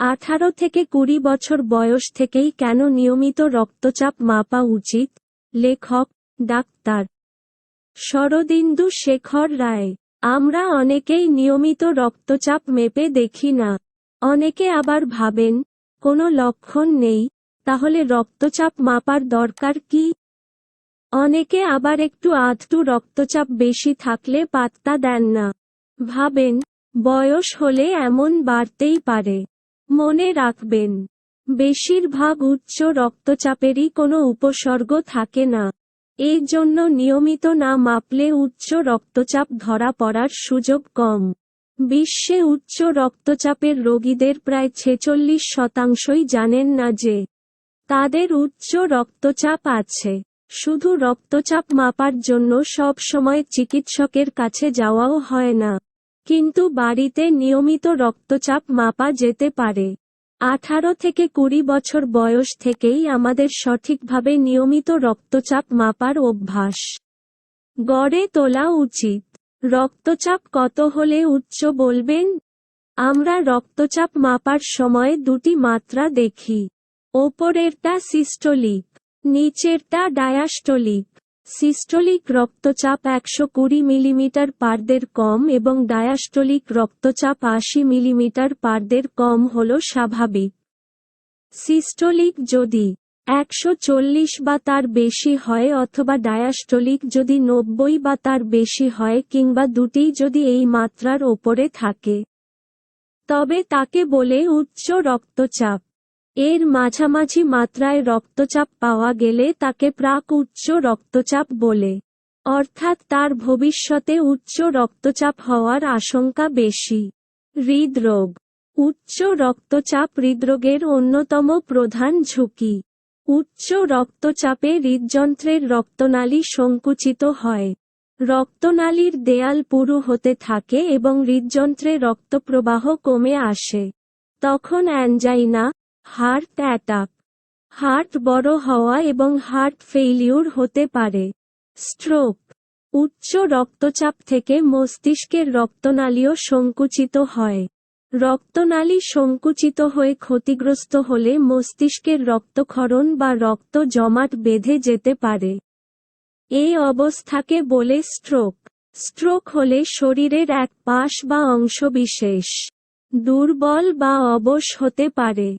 আঠারো থেকে কুড়ি বছর বয়স থেকেই কেন নিয়মিত রক্তচাপ মাপা উচিত? লেখক, ডাক্তার শরদিন্দু শেখর রায়। আমরা অনেকেই নিয়মিত রক্তচাপ মেপে দেখি না। অনেকে আবার ভাবেন, কোনো লক্ষণ নেই, তাহলে রক্তচাপ মাপার দরকার কি? অনেকে আবার একটু আধটু রক্তচাপ বেশি থাকলে পাত্তা দেন না। ভাবেন, বয়স হলে এমন বাড়তেই পারে। মনে রাখবেন, বেশিরভাগ উচ্চ রক্তচাপেরই কোনো উপসর্গ থাকে না। এই জন্য নিয়মিত না মাপলে উচ্চ রক্তচাপ ধরা পড়ার সুযোগ কম। বিশ্বে উচ্চ রক্তচাপের রোগীদের প্রায় ছেচল্লিশ শতাংশই জানেন না যে, তাদের উচ্চ রক্তচাপ আছে। শুধু রক্তচাপ মাপার জন্য সব সময় চিকিৎসকের কাছে যাওয়াও হয় না। কিন্তু বাড়িতে নিয়মিত রক্তচাপ মাপা যেতে পারে। আঠারো থেকে কুড়ি বছর বয়স থেকেই আমাদের সঠিকভাবে নিয়মিত রক্তচাপ মাপার অভ্যাস। গড়ে তোলা উচিত। রক্তচাপ কত হলে উচ্চ বলবেন? আমরা রক্তচাপ মাপার সময় দুটি মাত্রা দেখি। ওপরেরটা সিস্টোলিক, নিচেরটা ডায়াস্টোলিক। সিস্টোলিক রক্তচাপ একশো কুড়ি মিলিমিটার পারদের কম এবং ডায়াস্টোলিক রক্তচাপ আশি মিলিমিটার পারদের কম হল স্বাভাবিক। সিস্টোলিক যদি একশো চল্লিশ বা তার বেশি হয় অথবা ডায়াস্টোলিক যদি নব্বই বা তার বেশি হয় কিংবা দুটিই যদি এই মাত্রার ওপরে থাকে। তবে তাকে বলে উচ্চ রক্তচাপ। এর মাঝামাঝি মাত্রায় রক্তচাপ পাওয়া গেলে তাকে প্রাক উচ্চ রক্তচাপ বলে। অর্থাৎ তার ভবিষ্যতে উচ্চ রক্তচাপ হওয়ার আশঙ্কা বেশি। হৃদরোগ। উচ্চ রক্তচাপ হৃদরোগের অন্যতম প্রধান ঝুঁকি। উচ্চ রক্তচাপে হৃদযন্ত্রের রক্তনালী সংকুচিত হয়। রক্তনালীর দেয়াল পুরু হতে থাকে এবং হৃদযন্ত্রে রক্তপ্রবাহ কমে আসে। তখন অ্যাঞ্জাইনা হার্ট অ্যাটাক। হার্ট বড় হওয়া এবং হার্ট ফেইলিউর হতে পারে। স্ট্রোক। উচ্চ রক্তচাপ থেকে মস্তিষ্কের রক্তনালীও সংকুচিত হয়। রক্তনালী সংকুচিত হয়ে ক্ষতিগ্রস্ত হলে মস্তিষ্কের রক্তক্ষরণ বা রক্ত জমাট বেঁধে যেতে পারে। এই অবস্থাকে বলে স্ট্রোক। স্ট্রোক হলে শরীরের এক পাশ বা অংশবিশেষ দুর্বল বা অবশ হতে পারে।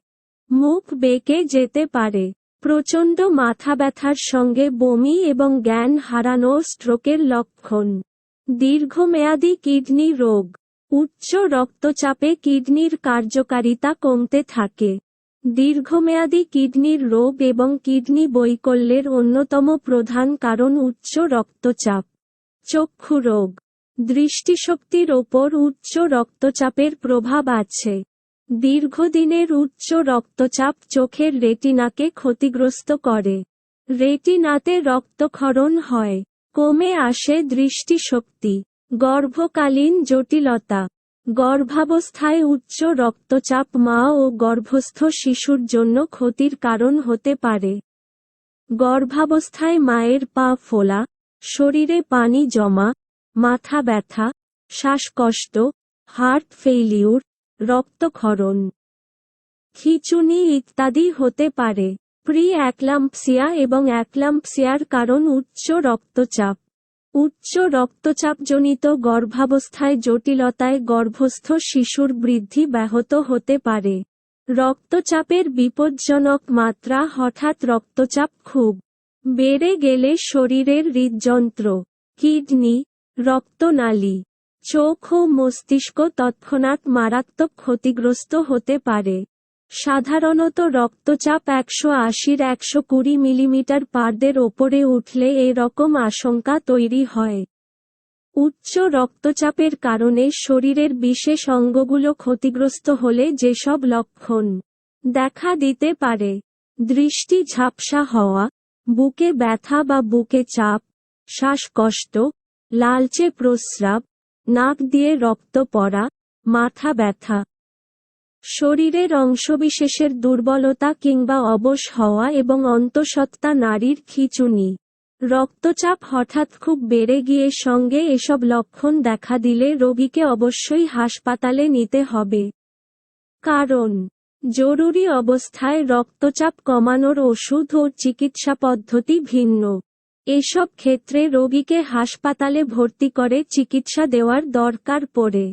মুখ বেঁকে যেতে পারে। প্রচণ্ড মাথা ব্যথার সঙ্গে বমি এবং জ্ঞান হারানো স্ট্রোকের লক্ষণ। দীর্ঘমেয়াদী কিডনি রোগ। উচ্চ রক্তচাপে কিডনির কার্যকারিতা কমতে থাকে। দীর্ঘমেয়াদী কিডনির রোগ এবং কিডনি বৈকল্যের অন্যতম প্রধান কারণ উচ্চ রক্তচাপ। চক্ষু রোগ। দৃষ্টিশক্তির ওপর উচ্চ রক্তচাপের প্রভাব আছে। দীর্ঘদিনের উচ্চ রক্তচাপ চোখের রেটিনাকে ক্ষতিগ্রস্ত করে। রেটিনাতে রক্তক্ষরণ হয়। কমে আসে দৃষ্টিশক্তি। গর্ভকালীন জটিলতা। গর্ভাবস্থায় উচ্চ রক্তচাপ মা ও গর্ভস্থ শিশুর জন্য ক্ষতির কারণ হতে পারে। গর্ভাবস্থায় মায়ের পা ফোলা, শরীরে পানি জমা, মাথা ব্যথা, শ্বাসকষ্ট, হার্ট ফেইলিউর রক্তক্ষরণ। খিচুনি ইত্যাদি হতে পারে। প্রি অ্যাক্লাম্পসিয়া এবং অ্যাক্লাম্পসিয়ার কারণ উচ্চ রক্তচাপ। উচ্চ রক্তচাপজনিত গর্ভাবস্থায় জটিলতায় গর্ভস্থ শিশুর বৃদ্ধি ব্যাহত হতে পারে। রক্তচাপের বিপজ্জনক মাত্রা হঠাৎ রক্তচাপ খুব বেড়ে গেলে শরীরের হৃদযন্ত্র, কিডনি, রক্তনালী চোখ ও মস্তিষ্ক তৎক্ষণাৎ মারাত্মক ক্ষতিগ্রস্ত হতে পারে। সাধারণত রক্তচাপ একশো আশির একশো কুড়ি মিলিমিটার পারদের ওপরে উঠলে এরকম আশঙ্কা তৈরি হয়। উচ্চ রক্তচাপের কারণে শরীরের বিশেষ অঙ্গগুলো ক্ষতিগ্রস্ত হলে যেসব লক্ষণ দেখা দিতে পারে। দৃষ্টি ঝাপসা হওয়া, বুকে ব্যথা বা বুকে চাপ, শ্বাসকষ্ট, লালচে প্রস্রাব নাক দিয়ে রক্ত পড়া, মাথা ব্যথা। শরীরের অংশবিশেষের দুর্বলতা কিংবা অবশ হওয়া এবং অন্তঃসত্ত্বা নারীর খিচুনি। রক্তচাপ হঠাৎ খুব বেড়ে গিয়ে সঙ্গে এসব লক্ষণ দেখা দিলে রোগীকে অবশ্যই হাসপাতালে নিতে হবে। কারণ, জরুরি অবস্থায় রক্তচাপ কমানোর ওষুধ ও চিকিৎসা পদ্ধতি ভিন্ন। এসব ক্ষেত্রে রোগীকে হাসপাতালে ভর্তি করে চিকিৎসা দেওয়ার দরকার পড়ে।